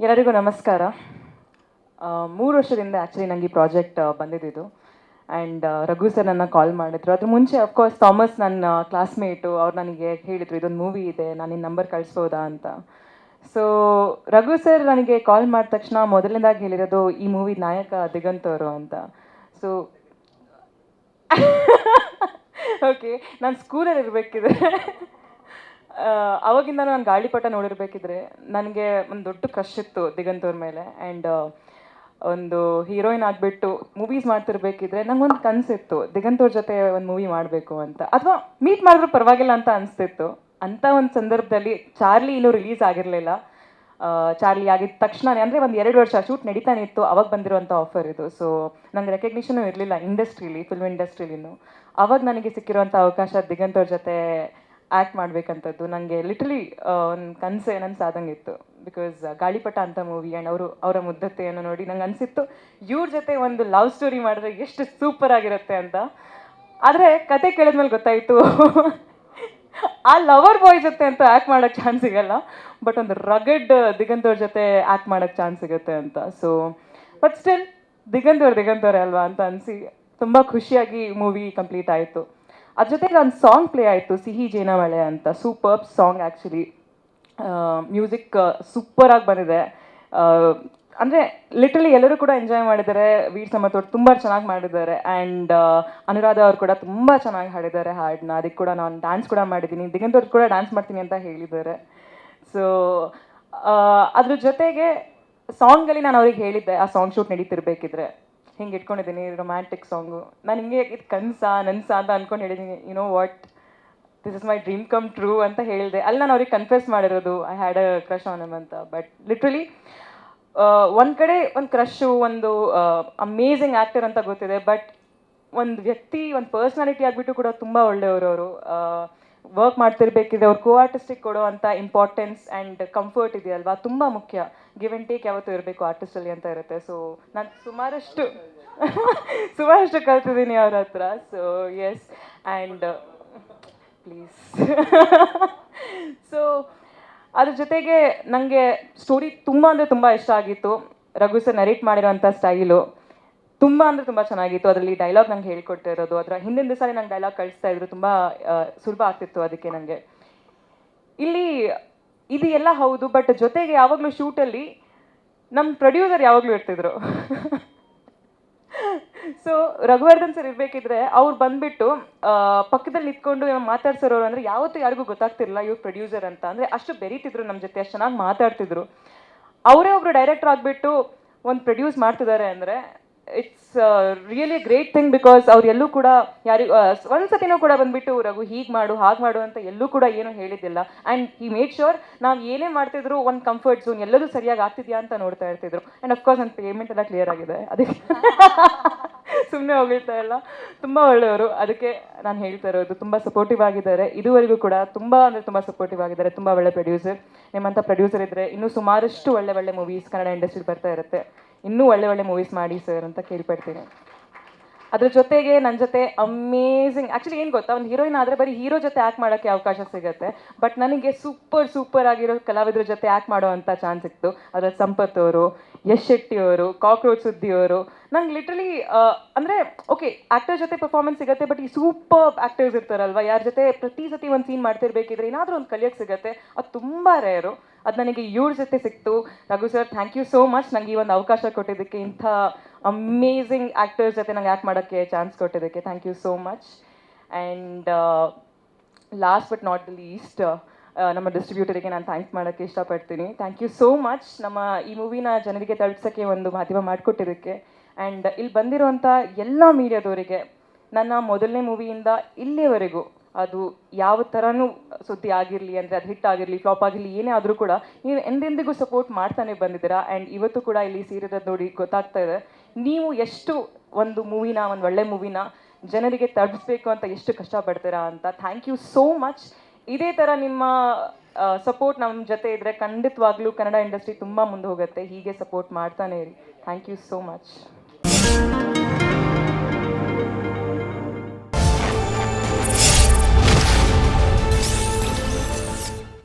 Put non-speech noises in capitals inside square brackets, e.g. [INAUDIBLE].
ಎಲ್ಲರಿಗೂ ನಮಸ್ಕಾರ. ಮೂರು ವರ್ಷದಿಂದ ಆ್ಯಕ್ಚುಲಿ ನನಗೆ ಈ ಪ್ರಾಜೆಕ್ಟ್ ಬಂದಿದ್ದು ಆ್ಯಂಡ್ ರಘು ಸರ್ ನನ್ನ ಕಾಲ್ ಮಾಡಿದ್ರು. ಅದ್ರ ಮುಂಚೆ ಅಫ್ಕೋರ್ಸ್ ಥಾಮಸ್ ನನ್ನ ಕ್ಲಾಸ್ಮೇಟು ಅವ್ರು ನನಗೆ ಹೇಳಿದರು, ಇದೊಂದು ಮೂವಿ ಇದೆ, ನಾನು ನಿನ್ನ ನಂಬರ್ ಕಳಿಸ್ಬೋದಾ? ಅಂತ. ಸೊ ರಘು ಸರ್ ನನಗೆ ಕಾಲ್ ಮಾಡಿದ ತಕ್ಷಣ ಮೊದಲನೇದಾಗಿ ಹೇಳಿರೋದು, ಈ ಮೂವಿ ನಾಯಕ ದಿಗಂತ ಅವರು ಅಂತ. ಸೊ ಓಕೆ [LAUGHS] ನಾನು ಸ್ಕೂಲಲ್ಲಿ ಇರಬೇಕಿದ್ರೆ. ಅವಾಗಿಂದ ನಾನು ಗಾಳಿಪಟ ನೋಡಿರ್ಬೇಕಿದ್ರೆ ನನಗೆ ಒಂದು ದೊಡ್ಡ ಕ್ರಶ್ ಇತ್ತು ದಿಗಂತ್ ಅವ್ರ ಮೇಲೆ ಆ್ಯಂಡ್ ಒಂದು ಹೀರೋಯಿನ್ ಆಗಿಬಿಟ್ಟು ಮೂವೀಸ್ ಮಾಡ್ತಿರ್ಬೇಕಿದ್ರೆ ನಂಗೊಂದು ಕನಸಿತ್ತು ದಿಗಂತ್ ಜೊತೆ ಒಂದು ಮೂವಿ ಮಾಡಬೇಕು ಅಂತ. ಅಥವಾ ಮೀಟ್ ಮಾಡಿದ್ರು ಪರವಾಗಿಲ್ಲ ಅಂತ ಅನಿಸ್ತಿತ್ತು. ಅಂಥ ಒಂದು ಸಂದರ್ಭದಲ್ಲಿ ಚಾರ್ಲಿ ಇನ್ನೂ ರಿಲೀಸ್ ಆಗಿರಲಿಲ್ಲ. ಚಾರ್ಲಿ ಆಗಿದ ತಕ್ಷಣ ಅಂದರೆ ಒಂದು ಎರಡು ವರ್ಷ ಶೂಟ್ ನಡೀತಾನೆ ಇತ್ತು, ಅವಾಗ ಬಂದಿರುವಂಥ ಆಫರ್ ಇದು. ಸೊ ನಂಗೆ ರೆಕಗ್ನಿಷನು ಇರಲಿಲ್ಲ ಇಂಡಸ್ಟ್ರೀಲಿ ಫಿಲ್ಮ್ ಇಂಡಸ್ಟ್ರೀಲಿನೂ ಅವಾಗ ನನಗೆ ಸಿಕ್ಕಿರುವಂಥ ಅವಕಾಶ ದಿಗಂತ್ ಅವ್ರ ಜೊತೆ ಆ್ಯಕ್ಟ್ ಮಾಡಬೇಕಂತದ್ದು ನನಗೆ ಲಿಟ್ರಲಿ ಒಂದು ಕನಸೆ ನನ್ನ ಸಾದಂಗಿತ್ತು ಬಿಕಾಸ್ ಗಾಳಿಪಟ ಅಂತ ಮೂವಿ ಆ್ಯಂಡ್ ಅವರು, ಅವರ ಮುದ್ದತೆಯನ್ನು ನೋಡಿ ನಂಗೆ ಅನಿಸಿತ್ತು, ಇವ್ರ ಜೊತೆ ಒಂದು ಲವ್ ಸ್ಟೋರಿ ಮಾಡಿದ್ರೆ ಎಷ್ಟು ಸೂಪರ್ ಆಗಿರುತ್ತೆ ಅಂತ. ಆದರೆ ಕತೆ ಕೇಳಿದ್ಮೇಲೆ ಗೊತ್ತಾಯಿತು, ಆ ಲವರ್ ಬಾಯ್ ಜೊತೆ ಅಂತ ಆ್ಯಕ್ಟ್ ಮಾಡೋಕ್ಕೆ ಚಾನ್ಸ್ ಸಿಗಲ್ಲ ಬಟ್ ಒಂದು ರಗಡ್ ದಿಗಂತವ್ರ ಜೊತೆ ಆ್ಯಕ್ಟ್ ಮಾಡೋಕ್ಕೆ ಚಾನ್ಸ್ ಸಿಗುತ್ತೆ ಅಂತ. ಸೊ ಬಟ್ ಸ್ಟಿಲ್ ದಿಗಂತವ್ರು ದಿಗಂತವ್ರೆ ದಿಗಂತ್ ಅಲ್ವಾ ಅಂತ ಅನಿಸಿ ತುಂಬ ಖುಷಿಯಾಗಿ ಮೂವಿ ಕಂಪ್ಲೀಟ್ ಆಯಿತು. ಅದ್ರ ಜೊತೆಗೆ ಒಂದು ಸಾಂಗ್ ಪ್ಲೇ ಆಯಿತು, ಸಿಹಿ ಜೇನಮಳೆ ಅಂತ. ಸೂಪರ್ ಸಾಂಗ್ ಆ್ಯಕ್ಚುಲಿ ಮ್ಯೂಸಿಕ್ ಸೂಪರಾಗಿ ಬಂದಿದೆ. ಅಂದರೆ ಲಿಟ್ರಲಿ ಎಲ್ಲರೂ ಕೂಡ ಎಂಜಾಯ್ ಮಾಡಿದ್ದಾರೆ. ವೀರ್ ಸಮತ್ ಅವ್ರು ತುಂಬ ಚೆನ್ನಾಗಿ ಮಾಡಿದ್ದಾರೆ. ಆ್ಯಂಡ್ ಅನುರಾಧ ಅವ್ರು ಕೂಡ ತುಂಬ ಚೆನ್ನಾಗಿ ಹಾಡಿದ್ದಾರೆ ಹಾಡನ್ನ ಅದಕ್ಕೆ ಕೂಡ ನಾನು ಡ್ಯಾನ್ಸ್ ಕೂಡ ಮಾಡಿದ್ದೀನಿ. ದಿಗಂತ್ ಕೂಡ ಡ್ಯಾನ್ಸ್ ಮಾಡ್ತೀನಿ ಅಂತ ಹೇಳಿದ್ದಾರೆ. ಸೊ ಅದ್ರ ಜೊತೆಗೆ ಸಾಂಗಲ್ಲಿ ನಾನು ಅವ್ರಿಗೆ ಹೇಳಿದ್ದೆ, ಆ ಸಾಂಗ್ ಶೂಟ್ ನಡೀತಿರ್ಬೇಕಿದ್ರೆ. ಹಿಂಗೆ ಇಟ್ಕೊಂಡಿದ್ದೀನಿ ರೊಮ್ಯಾಂಟಿಕ್ ಸಾಂಗು ನಾನು ಹಿಂಗೆ ಇದು ಕನ್ಸ, ನನ್ಸ ಅಂತ ಅನ್ಕೊಂಡು ಹೇಳಿದ್ದೀನಿ you know what this is my dream come true ಅಂತ ಹೇಳಿದೆ. ಅಲ್ಲಿ ನಾನು ಅವ್ರಿಗೆ ಕನ್ಫ್ಯೂಸ್ ಮಾಡಿರೋದು I had a crush on him ಅಂತ. ಬಟ್ ಲಿಟ್ರಲಿ ಒಂದು ಕಡೆ ಒಂದು ಕ್ರಶ್ಶು ಒಂದು ಅಮೇಝಿಂಗ್ ಆ್ಯಕ್ಟರ್ ಅಂತ ಗೊತ್ತಿದೆ. ಬಟ್ ಒಂದು ವ್ಯಕ್ತಿ, ಒಂದು ಪರ್ಸ್ನಾಲಿಟಿ ಆಗಿಬಿಟ್ಟು ಕೂಡ ತುಂಬ ಒಳ್ಳೆಯವರು ಅವರು. ವರ್ಕ್ ಮಾಡ್ತಿರ್ಬೇಕಿದ್ರೆ ಅವ್ರು ಕೋ ಆರ್ಟಿಸ್ಟಿಗೆ ಕೊಡುವಂಥ ಇಂಪಾರ್ಟೆನ್ಸ್ ಆ್ಯಂಡ್ ಕಂಫರ್ಟ್ ಇದೆಯಲ್ವಾ? ತುಂಬ ಮುಖ್ಯ. ಗಿವ್ ಆ್ಯಂಡ್ ಟೇಕ್ ಯಾವತ್ತೂ ಇರಬೇಕು ಆರ್ಟಿಸ್ಟಲ್ಲಿ ಅಂತ ಇರುತ್ತೆ. ಸೊ ನಾನು ಸುಮಾರಷ್ಟು ಸುಮಾರಷ್ಟು ಕಲ್ತಿದ್ದೀನಿ ಅವ್ರ ಹತ್ರ. So yes and please so ಅದ್ರ ಜೊತೆಗೆ ನನಗೆ ಸ್ಟೋರಿ ತುಂಬ ಅಂದರೆ ತುಂಬ ಇಷ್ಟ ಆಗಿತ್ತು. ರಘು ಸರ್ ನರೇಟ್ ಮಾಡಿರೋಂಥ ಸ್ಟೈಲು ತುಂಬ ಅಂದರೆ ತುಂಬ ಚೆನ್ನಾಗಿತ್ತು. ಅದರಲ್ಲಿ ಡೈಲಾಗ್ ನಂಗೆ ಹೇಳ್ಕೊಟ್ಟಿರೋದು ಅದರ ಹಿಂದಿನ ದಿವಸ ನಂಗೆ ಡೈಲಾಗ್ ಕಳಿಸ್ತಾ ಇದ್ರು ತುಂಬ ಸುಲಭ ಆಗ್ತಿತ್ತು ಅದಕ್ಕೆ ನನಗೆ ಇಲ್ಲಿ, ಇದು ಎಲ್ಲ ಹೌದು ಬಟ್ ಜೊತೆಗೆ ಯಾವಾಗಲೂ ಶೂಟಲ್ಲಿ ನಮ್ಮ ಪ್ರೊಡ್ಯೂಸರ್ ಯಾವಾಗಲೂ ಇರ್ತಿದ್ರು. [LAUGHS] ಸೊ ರಘುವರ್ಧನ್ ಸರ್ ಇರಬೇಕಿದ್ರೆ ಅವ್ರು ಬಂದ್ಬಿಟ್ಟು ಪಕ್ಕದಲ್ಲಿ ನಿಂತ್ಕೊಂಡು ಮಾತಾಡ್ಸಿರೋರು ಮಾತಾಡ್ಸೋರು ಅಂದರೆ ಯಾವತ್ತೂ ಯಾರಿಗೂ ಗೊತ್ತಾಗ್ತಿರಲಿಲ್ಲ ಇವ್ರು ಪ್ರೊಡ್ಯೂಸರ್ ಅಂತ. ಅಂದರೆ ಅಷ್ಟು ಬೆರೀತಿದ್ರು ನಮ್ಮ ಜೊತೆ, ಅಷ್ಟು ಚೆನ್ನಾಗಿ ಮಾತಾಡ್ತಿದ್ರು. ಅವರೇ ಒಬ್ರು ಡೈರೆಕ್ಟರ್ ಆಗಿಬಿಟ್ಟು ಒಂದು ಪ್ರೊಡ್ಯೂಸ್ ಮಾಡ್ತಿದ್ದಾರೆ ಅಂದರೆ it's really great thing because ಅವ್ರು ಎಲ್ಲೂ ಕೂಡ ಯಾರಿಗೂ ಒಂದ್ಸತಿನೂ ಕೂಡ ಬಂದ್ಬಿಟ್ಟು ರಘು ಹೀಗೆ ಮಾಡು, ಹಾಗೆ ಮಾಡು ಅಂತ ಎಲ್ಲೂ ಕೂಡ ಏನು ಹೇಳಿದ್ದಿಲ್ಲ. ಆ್ಯಂಡ್ ಈ ಮೇಡ್ ಶೋರ್ ನಾವು ಏನೇ ಮಾಡ್ತಿದ್ರು ಒಂದು ಕಂಫರ್ಟ್ ಝೋನ್ ಎಲ್ಲದೂ ಸರಿಯಾಗಿ ಆಗ್ತಿದ್ಯಾ ಅಂತ ನೋಡ್ತಾ ಇರ್ತಿದ್ರು. ಆ್ಯಂಡ್ ಅಫ್ಕೋರ್ಸ್ ನನ್ನ ಪೇಮೆಂಟ್ ಎಲ್ಲ ಕ್ಲಿಯರ್ ಆಗಿದೆ. ಅದಕ್ಕೆ [LAUGHS] ಸುಮ್ಮನೆ ಹೋಗಿರ್ತಾ ಇಲ್ಲ. ತುಂಬ ಒಳ್ಳೆಯವರು. ಅದಕ್ಕೆ ನಾನು ಹೇಳ್ತಾ ಇರೋದು, ತುಂಬ ಸಪೋರ್ಟಿವ್ ಆಗಿದ್ದಾರೆ. ಇದುವರೆಗೂ ಕೂಡ ತುಂಬ ಅಂದರೆ ತುಂಬ ಸಪೋರ್ಟಿವ್ ಆಗಿದ್ದಾರೆ. ತುಂಬ ಒಳ್ಳೆ ಪ್ರೊಡ್ಯೂಸರ್ ನಿಮ್ಮಂಥ ಪ್ರೊಡ್ಯೂಸರ್ ಇದ್ದರೆ ಇನ್ನೂ ಸುಮಾರಷ್ಟು ಒಳ್ಳೆ ಒಳ್ಳೆ ಮೂವೀಸ್ ಕನ್ನಡ ಇಂಡಸ್ಟ್ರಿ ಬರ್ತಾ ಇರುತ್ತೆ. ಇನ್ನೂ ಒಳ್ಳೆ ಒಳ್ಳೆ ಮೂವೀಸ್ ಮಾಡಿ ಸರ್ ಅಂತ ಕೇಳ್ಪಡ್ತೀನಿ. ಅದ್ರ ಜೊತೆಗೆ ನನ್ನ ಜೊತೆ ಅಮೇಝಿಂಗ್ ಆ್ಯಕ್ಚುಲಿ ಏನು ಗೊತ್ತಾ? ಒಂದು ಹೀರೋಯಿನ್ ಆದರೆ ಬರೀ ಹೀರೋ ಜೊತೆ ಆ್ಯಕ್ಟ್ ಮಾಡೋಕ್ಕೆ ಅವಕಾಶ ಸಿಗುತ್ತೆ. ಬಟ್ ನನಗೆ ಸೂಪರ್ ಸೂಪರ್ ಆಗಿರೋ ಕಲಾವಿದರ ಜೊತೆ ಆ್ಯಕ್ಟ್ ಮಾಡೋ ಅಂಥ ಚಾನ್ಸ್ ಸಿಕ್ತು ಅದರ ಸಂಪತ್ ಅವರು ಯಶ್ ಶೆಟ್ಟಿ ಅವರು ಕಾಕ್ರೋಚ್ ಸುದ್ದಿ ಅವರು ನಂಗೆ ಲಿಟ್ರಲಿ ಅಂದರೆ ಓಕೆ ಆ್ಯಕ್ಟರ್ ಜೊತೆ ಪರ್ಫಾರ್ಮೆನ್ಸ್ ಸಿಗುತ್ತೆ ಬಟ್ ಈ ಸೂಪರ್ ಆ್ಯಕ್ಟರ್ಸ್ ಇರ್ತಾರಲ್ವ? ಯಾರ ಜೊತೆ ಪ್ರತಿ ಸತಿ ಒಂದು ಸೀನ್ ಮಾಡ್ತಿರ್ಬೇಕಿದ್ರೆ ಏನಾದರೂ ಒಂದು ಕಲಿಯೋಕ್ಕೆ ಸಿಗುತ್ತೆ, ಅದು ತುಂಬ ರೇರು ಅದು ನನಗೆ ಇವ್ರ ಜೊತೆ ಸಿಕ್ತು. Raghu sir thank you so much ನನಗೆ ಈ ಒಂದು ಅವಕಾಶ ಕೊಟ್ಟಿದ್ದಕ್ಕೆ ಇಂಥ ಅಮೇಝಿಂಗ್ ಆ್ಯಕ್ಟರ್ಸ್ ಜೊತೆ ನಂಗೆ ಆ್ಯಕ್ಟ್ ಮಾಡೋಕ್ಕೆ ಚಾನ್ಸ್ ಕೊಟ್ಟಿದ್ದಕ್ಕೆ. Thank you so much and last but not the least ನಮ್ಮ ಡಿಸ್ಟ್ರಿಬ್ಯೂಟರಿಗೆ ನಾನು ಥ್ಯಾಂಕ್ಸ್ ಮಾಡೋಕ್ಕೆ ಇಷ್ಟಪಡ್ತೀನಿ. ಥ್ಯಾಂಕ್ ಯು ಸೋ ಮಚ್ ನಮ್ಮ ಈ ಮೂವಿನ ಜನರಿಗೆ ತಲುಪಿಸೋಕ್ಕೆ ಒಂದು ಮಾಧ್ಯಮ ಮಾಡಿಕೊಟ್ಟಿದ್ದಕ್ಕೆ. ಆ್ಯಂಡ್ ಇಲ್ಲಿ ಬಂದಿರುವಂಥ ಎಲ್ಲ ಮೀಡಿಯಾದವರಿಗೆ ನನ್ನ ಮೊದಲನೇ ಮೂವಿಯಿಂದ ಇಲ್ಲಿಯವರೆಗೂ ಅದು ಯಾವ ಥರನೂ ಸುದ್ದಿ ಆಗಿರಲಿ, ಅಂದರೆ ಅದು ಹಿಟ್ ಆಗಿರಲಿ ಫ್ಲಾಪ್ ಆಗಿರಲಿ, ಏನೇ ಆದರೂ ಕೂಡ ನೀವು ಎಂದೆಂದಿಗೂ ಸಪೋರ್ಟ್ ಮಾಡ್ತಾನೆ ಬಂದಿದ್ದೀರಾ? ಆ್ಯಂಡ್ ಇವತ್ತು ಕೂಡ ಇಲ್ಲಿ ಸೀರಿರೋದು ನೋಡಿ ಗೊತ್ತಾಗ್ತಾ ಇದೆ. ನೀವು ಎಷ್ಟು ಒಂದು ಮೂವಿನ ಒಂದು ಒಳ್ಳೆ ಮೂವಿನ ಜನರಿಗೆ ತಡಿಸ್ಬೇಕು ಅಂತ ಎಷ್ಟು ಕಷ್ಟಪಡ್ತೀರಾ ಅಂತ ಥ್ಯಾಂಕ್ ಯು ಸೋ ಮಚ್ ಇದೇ ತರ ನಿಮ್ಮ ಸಪೋರ್ಟ್ ನಮ್ಮ ಜೊತೆ ಇದ್ದರೆ ಖಂಡಿತವಾಗ್ಲೂ ಕನ್ನಡ ಇಂಡಸ್ಟ್ರಿ ತುಂಬಾ ಮುಂದೆ ಹೋಗುತ್ತೆ. ಹೀಗೆ ಸಪೋರ್ಟ್ ಮಾಡ್ತಾನೆ ಇರಿ. Thank you so much